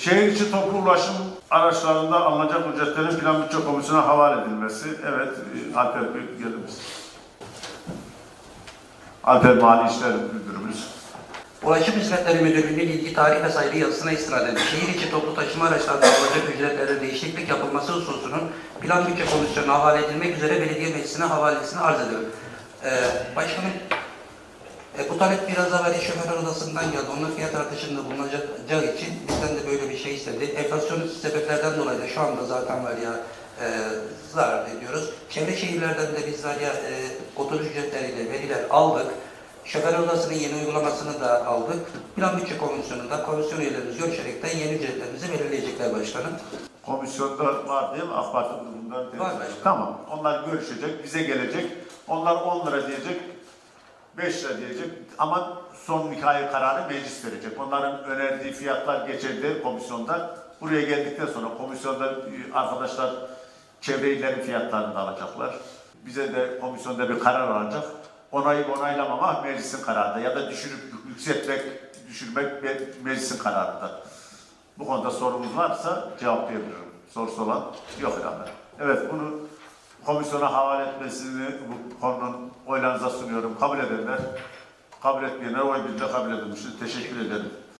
Şehir içi toplu ulaşım araçlarında alınacak ücretlerin plan bütçe komisyona havale edilmesi. Evet, Alper Bey gelimiz. Alper Mali İşler Müdürümüz. Ulaşım Hizmetleri Müdürlüğü'nün ilgi tarih ve saygı yazısına istinaden şehir içi toplu taşıma araçlarında alınacak ücretlerde değişiklik yapılması hususunun Plan Bütçe Komisyonu'na havale edilmek üzere belediye meclisine havalesini arz ediyorum. Ee, başkanım, e, bu talep biraz evvel şoförler odasından geldi. Onun fiyat artışında bulunacağı için bizden de böyle bir şey istedi. Enflasyon sebeplerden dolayı da şu anda zaten var ya e, zarar ediyoruz. Çevre şehirlerden de biz var ya e, otur ücretleriyle veriler aldık. Şoför odasının yeni uygulamasını da aldık. Plan bütçe komisyonunda komisyon üyelerimiz görüşerekten yeni ücretlerimizi belirleyecekler başkanım. Komisyonda var değil mi? AK Parti grubundan. Var başkanım. Tamam. Onlar görüşecek, bize gelecek. Onlar 10 lira diyecek, 5 lira diyecek ama son nihai kararı meclis verecek. Onların önerdiği fiyatlar geçerli komisyonda. Buraya geldikten sonra komisyonda e, arkadaşlar çevre illerin fiyatlarını da alacaklar. Bize de komisyonda bir karar alacak. Onayıp onaylamamak meclisin kararında ya da düşürüp yükseltmek, düşürmek me- meclisin kararında. Bu konuda sorunuz varsa cevaplayabilirim. Sorusu olan yok herhalde. Evet bunu komisyona havale etmesini bu konunun oylarınıza sunuyorum. Kabul edenler, kabul etmeyenler oy birliğiyle kabul edilmiştir. Teşekkür ederim.